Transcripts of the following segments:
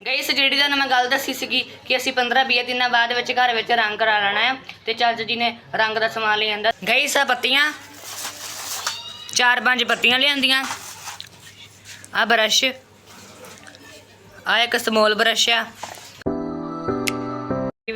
Guys, ਜਿਹੜੀ ਤੁਹਾਨੂੰ ਮੈਂ ਗੱਲ ਦੱਸੀ ਸੀਗੀ ਕਿ ਅਸੀਂ 15 20 ਦਿਨਾਂ ਬਾਅਦ ਵਿੱਚ ਘਰ ਵਿੱਚ ਰੰਗ ਕਰਾ ਲੈਣਾ ਹੈ ਤੇ ਚਾਚਾ ਜੀ ਨੇ ਰੰਗ ਦਾ ਸਮਾਨ ਲੈ ਆਂਦਾ। ਗਾਇਸ ਆ ਪੱਤੀਆਂ, ਚਾਰ ਪੰਜ ਪੱਤੀਆਂ ਲਿਆਂਦੀਆਂ। ਆ ਬਰਸ਼ ਆ ਇੱਕ ਸਮੋਲ ਬਰਸ਼ ਆ।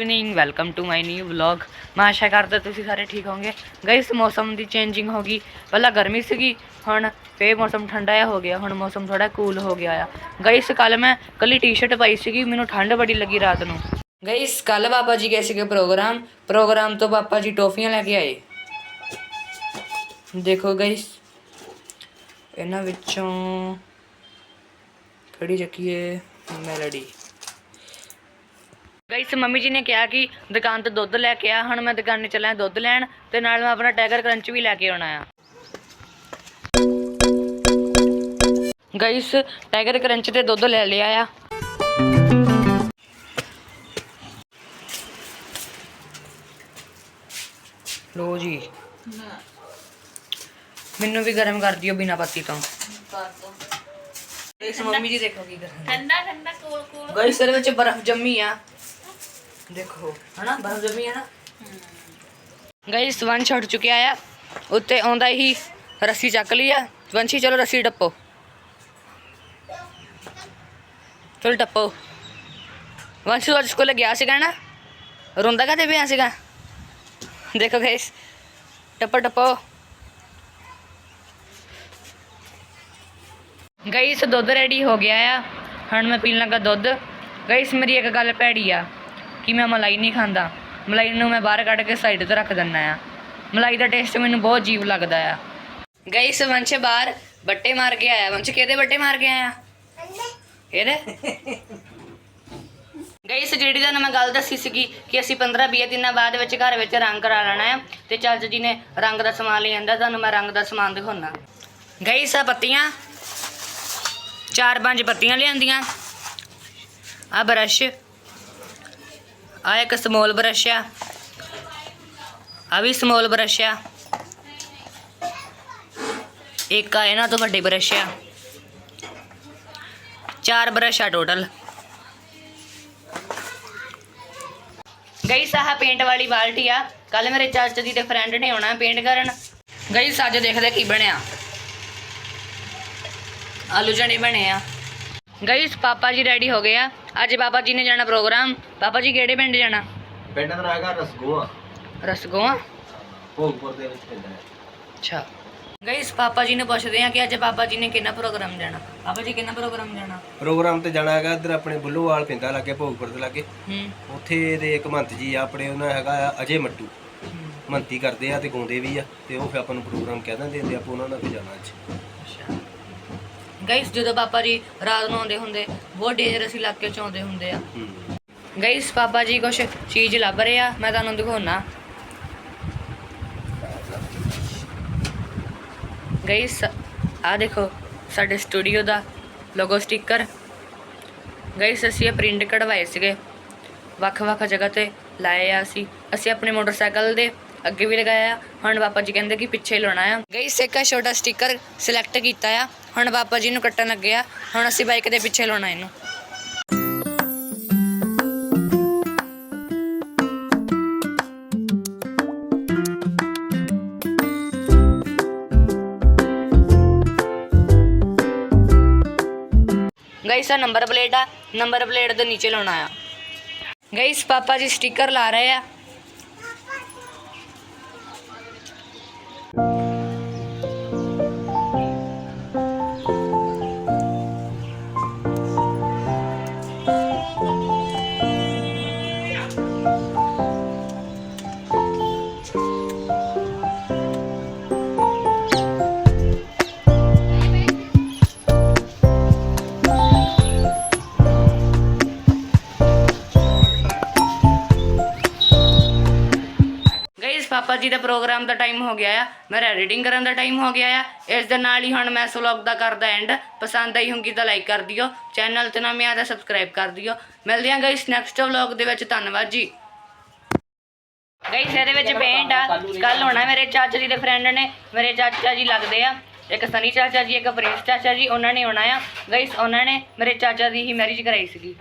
Evening welcome to my new vlog ਮੈਂ ਆਸ਼ਾ ਕਰਦਾ ਤੁਸੀਂ ਸਾਰੇ ਠੀਕ ਹੋਵੋਗੇ। ਗਾਇਸ ਮੌਸਮ ਦੀ ਚੇਂਜਿੰਗ ਹੋ ਗਈ। ਪਹਿਲਾਂ ਗਰਮੀ ਸੀਗੀ, ਹੁਣ ਫੇਰ ਮੌਸਮ ਠੰਡਾ ਜਿਹਾ ਹੋ ਗਿਆ। ਹੁਣ ਮੌਸਮ ਥੋੜਾ ਕੂਲ ਹੋ ਗਿਆ ਆ। ਗਾਇਸ ਕੱਲ ਮੈਂ ਕੱਲੀ ਟੀ-ਸ਼ਰਟ ਪਾਈ ਸੀਗੀ। ਮੈਨੂੰ ਠੰਡ ਬੜੀ ਲੱਗੀ ਰਾਤ ਨੂੰ। ਗਾਇਸ ਕੱਲ ਬਾਬਾ ਜੀ ਗਏ ਸੀਗੇ ਪ੍ਰੋਗਰਾਮ। ਪ੍ਰੋਗਰਾਮ ਤੋਂ ਬਾਬਾ ਜੀ ਟੋਫੀਆਂ ਲੈ ਕੇ ਆਏ। ਦੇਖੋ ਗਾਇਸ ਇਹਨਾਂ ਵਿੱਚੋਂ ਕਿਹੜੀ ਚੱਕੀਏ? ਮੈਲਡੀ ਗਾਇਸ ਮੰਮੀ ਜੀ ਨੇ ਕਿਹਾ ਕਿ ਦੁਕਾਨ ਤੋਂ ਦੁੱਧ ਲੈ ਕੇ ਆ ਹੁਣ ਮੈਂ ਦੁਕਾਨੇ ਚੱਲਿਆ ਦੁੱਧ ਲੈਣ ਤੇ ਨਾਲ ਮੈਂ ਆਪਣਾ ਟਾਈਗਰ ਕਰੰਚ ਵੀ ਲੈ ਕੇ ਆਉਣਾ ਆ। ਗਾਇਸ ਟਾਈਗਰ ਕਰੰਚ ਤੇ ਦੁੱਧ ਲੈ ਲਿਆ ਆ। ਲੋ ਜੀ। ਮੈਨੂੰ ਵੀ ਗਰਮ ਕਰ ਦਿਓ ਬਿਨਾ ਪੱਤੀ ਤੋਂ। ਇਸ ਮੰਮੀ ਜੀ ਦੇਖੋ ਕੀ ਕਰ ਠੰਡਾ ਠੰਡਾ ਕੋਲ ਕੋਲ। ਗਾਇਸ ਇਹਦੇ ਵਿੱਚ ਬਰਫ਼ ਜੰਮੀ ਆ। ਦੇਖੋ। ਹਨਾ ਬਰਫ਼ ਜੰਮੀ ਆ ਨਾ? ਗਾਇਸ ਵਨ ਛੱਡ ਚੁੱਕਿਆ ਆ। ਉੱਤੇ ਆਉਂਦਾ ਹੀ ਰੱਸੀ ਚੱਕ ਲਈ ਆ। ਵੰਸ਼ੀ ਚਲੋ ਰੱਸੀ ਟੱਪੋ ਚਲ ਟੱਪੋ ਵੰਸ਼ੀ ਅੱਜ ਸਕੂਲ ਗਿਆ ਸੀਗਾ ਨਾ? ਰੋਂਦਾ ਕਦੇ ਪਿਆ ਸੀਗਾ? ਦੇਖੋ ਗਾਇਸ ਟੱਪੋ ਟੱਪੋ ਗਾਇਸ ਦੁੱਧ ਰੈਡੀ ਹੋ ਗਿਆ ਆ। ਹੁਣ ਮੈਂ ਪੀਣ ਲੱਗਾ ਦੁੱਧ। ਗਾਇਸ ਮੇਰੀ ਇੱਕ ਗੱਲ ਭੈੜੀ ਆ। ਕਿ ਮੈਂ ਮਲਾਈ ਨਹੀਂ ਖਾਂਦਾ। ਮਲਾਈ ਨੂੰ ਮੈਂ ਬਾਹਰ ਕੱਢ ਕੇ ਸਾਈਡ ਤੇ ਰੱਖ ਦਿੰਦਾ ਆ ਮਲਾਈ ਦਾ ਟੇਸਟ ਮੈਨੂੰ ਬਹੁਤ ਅਜੀਬ ਲੱਗਦਾ ਆ। ਗਾਇਸ ਵੰਸ਼ ਬਾਹਰ ਬੱਟੇ ਮਾਰ ਕੇ ਆਇਆ। ਵੰਸ਼, ਕਿਹਦੇ ਬੱਟੇ ਮਾਰ ਕੇ ਆਇਆ? ਇਹਦੇ? ਗਾਇਸ ਜਿਹੜੀ ਤੁਹਾਨੂੰ ਮੈਂ ਗੱਲ ਦੱਸੀ ਸੀਗੀ ਕਿ ਅਸੀਂ 15 20 ਦਿਨਾਂ ਬਾਅਦ ਵਿੱਚ ਘਰ ਵਿੱਚ ਰੰਗ ਕਰਾ ਲੈਣਾ ਹੈ ਤੇ ਚਾਚਾ ਜੀ ਨੇ ਰੰਗ ਦਾ ਸਮਾਨ ਲੈ ਆਂਦਾ, ਤੁਹਾਨੂੰ ਮੈਂ ਰੰਗ ਦਾ ਸਮਾਨ ਦਿਖਾਉਣਾ। ਗਈ ਆ ਪੱਤੀਆਂ। ਚਾਰ ਪੰਜ ਪੱਤੀਆਂ ਲਿਆਂਦੀਆਂ। ਆ ਬਰਸ਼ ਆ ਇੱਕ ਸਮੋਲ ਬਰਸ਼ ਆ। ਆ ਵੀ ਸਮੋਲ ਬਰਸ਼ ਆ। ਇੱਕ ਆ ਇਹਨਾਂ ਤੋਂ ਵੱਡੇ ਬਰਸ਼ ਆ। ਚਾਰ ਬਰਸ਼ ਆ ਟੋਟਲ ਗਈ ਸਾਹ ਪੇਂਟ ਵਾਲੀ ਬਾਲਟੀ ਆ। ਕੱਲ ਮੇਰੇ ਚਾਚਾ ਜੀ ਦੇ ਫਰੈਂਡ ਨੇ ਆਉਣਾ ਪੇਂਟ ਕਰਨ। ਗਈ ਸਾਜ ਦੇਖਦੇ ਕੀ ਬਣਿਆ। ਆਲੂ ਚਣੇ ਬਣੇ ਆ। ਗਾਇਸ ਪਾਪਾ ਜੀ ਰੈਡੀ ਹੋ ਗਏ ਆ। ਅੱਜ ਪਾਪਾ ਜੀ ਨੇ ਜਾਣਾ ਪ੍ਰੋਗਰਾਮ ਪਾਪਾ ਜੀ ਕਿਹੜੇ ਪਿੰਡ ਜਾਣਾ? ਪਿੰਡ ਦਾ ਹੈਗਾ ਰਸਗੋਆ। ਰਸਗੋਆ? ਭੋਗਪੁਰ ਦੇ ਵਿੱਚ ਪਿੰਡ ਹੈ। ਅੱਛਾ। ਗਾਇਸ ਪਾਪਾ ਜੀ ਨੂੰ ਪੁੱਛਦੇ ਆ ਕਿ ਅੱਜ ਪਾਪਾ ਜੀ ਨੇ ਕਿੰਨਾ ਪ੍ਰੋਗਰਾਮ ਜਾਣਾ? ਪਾਪਾ ਜੀ ਕਿੰਨਾ ਪ੍ਰੋਗਰਾਮ ਜਾਣਾ? ਪ੍ਰੋਗਰਾਮ ਤੇ ਜਾਣਾ ਹੈਗਾ ਇੱਧਰ ਆਪਣੇ ਬੁੱਲੋਵਾਲ ਪਿੰਦਾ ਲੱਗੇ ਭੋਗਪੁਰ ਦੇ ਲੱਗੇ। ਹੂੰ। ਉੱਥੇ ਦੇ ਇੱਕ ਮੰਤ ਜੀ ਆ ਆਪਣੇ ਉਹਨਾਂ ਹੈਗਾ ਆ ਅਜੇ ਮੱਟੂ। ਮੰਤੀ ਕਰਦੇ ਆ ਤੇ ਗਾਉਂਦੇ ਵੀ ਆ ਤੇ ਉਹ ਫਿਰ ਆਪਾਂ ਨੂੰ ਪ੍ਰੋਗਰਾਮ ਕਹਿ ਦਿੰਦੇ ਤੇ ਆਪਾਂ ਉਹਨਾਂ ਨਾਲ ਵੀ ਜਾਣਾ ਅੱਜ। ਅੱਛਾ। ਗਾਇਸ ਜਦੋਂ ਪਾਪਾ ਜੀ ਰਾਤ ਨੂੰ ਆਉਂਦੇ ਹੁੰਦੇ ਬਹੁਤ ਡੇਂਜਰਸ ਇਲਾਕੇ ਚ ਆਉਂਦੇ ਹੁੰਦੇ ਆ। ਗਾਇਸ ਪਾਪਾ ਜੀ ਕੁਛ ਚੀਜ਼ ਲੱਭ ਰਹੇ ਆ ਮੈਂ ਤੁਹਾਨੂੰ ਦਿਖਾਉਣਾ ਗਾਇਸ ਆ ਦੇਖੋ ਸਾਡੇ ਸਟੂਡੀਓ ਦਾ ਲੋਗੋ ਸਟicker ਗਾਇਸ ਅਸੀਂ ਇਹ ਪ੍ਰਿੰਟ ਕਢਵਾਏ ਸੀਗੇ। ਵੱਖ-ਵੱਖ ਜਗ੍ਹਾ ਤੇ ਲਾਏ ਆ ਅਸੀਂ। ਅਸੀਂ ਆਪਣੇ ਮੋਟਰਸਾਈਕਲ ਦੇ ਅੱਗੇ ਵੀ ਲਗਾਇਆ ਹੁਣ ਪਾਪਾ ਜੀ ਕਹਿੰਦੇ ਕਿ ਪਿੱਛੇ ਲਾਉਣਾ ਆ। ਗਾਇਸ ਇੱਕ ਛੋਟਾ ਸਟicker ਸਿਲੈਕਟ ਕੀਤਾ ਆ। ਹੁਣ ਪਾਪਾ ਜੀ ਨੂੰ ਕੱਟਣ ਲੱਗੇ ਆ। ਹੁਣ ਅਸੀਂ ਬਾਈਕ ਦੇ ਪਿੱਛੇ ਲਾਉਣਾ ਇਹਨੂੰ। ਗਾਇਸ ਆ ਨੰਬਰ ਪਲੇਟ ਆ। ਨੰਬਰ ਪਲੇਟ ਦੇ ਨੀਚੇ ਲਾਉਣਾ ਆ। ਗਾਇਸ ਪਾਪਾ ਜੀ ਸਟicker ਲਾ ਰਹੇ ਆ। ਪਾਪਾ ਜੀ ਦਾ ਪ੍ਰੋਗਰਾਮ ਦਾ ਟਾਈਮ ਹੋ ਗਿਆ ਆ। ਮੇਰਾ ਐਡੀਟਿੰਗ ਕਰਨ ਦਾ ਟਾਈਮ ਹੋ ਗਿਆ ਆ। ਇਸ ਦੇ ਨਾਲ ਹੀ ਹੁਣ ਮੈਂ ਇਸ ਵਲੌਗ ਦਾ ਕਰਦਾ ਐਂਡ ਪਸੰਦ ਆਈ ਹੋਊਗੀ ਤਾਂ ਲਾਈਕ ਕਰ ਦਿਓ। ਚੈਨਲ ਤੇ ਨਵੇਂ ਆ ਤਾਂ ਸਬਸਕ੍ਰਾਈਬ ਕਰ ਦਿਓ। ਮਿਲਦੇ ਹਾਂ ਗਾਇਸ ਨੈਕਸਟ ਵਲੌਗ ਦੇ ਵਿੱਚ। ਧੰਨਵਾਦ ਜੀ। ਗਾਇਸ ਇਹਦੇ ਵਿੱਚ ਪੇਂਟ ਆ। ਕੱਲ ਹੋਣਾ ਮੇਰੇ ਚਾਚਾ ਜੀ ਦੇ ਫਰੈਂਡ ਨੇ। ਮੇਰੇ ਚਾਚਾ ਜੀ ਲੱਗਦੇ ਆ। ਇੱਕ ਸਨੀ ਚਾਚਾ ਜੀ, ਇੱਕ ਪ੍ਰਿੰਸ ਚਾਚਾ ਜੀ, ਉਹਨਾਂ ਨੇ ਆਉਣਾ ਆ। ਗਾਇਸ ਉਹਨਾਂ ਨੇ ਮੇਰੇ ਚਾਚਾ ਦੀ ਹੀ ਮੈਰਿਜ ਕਰਾਈ ਸੀਗੀ।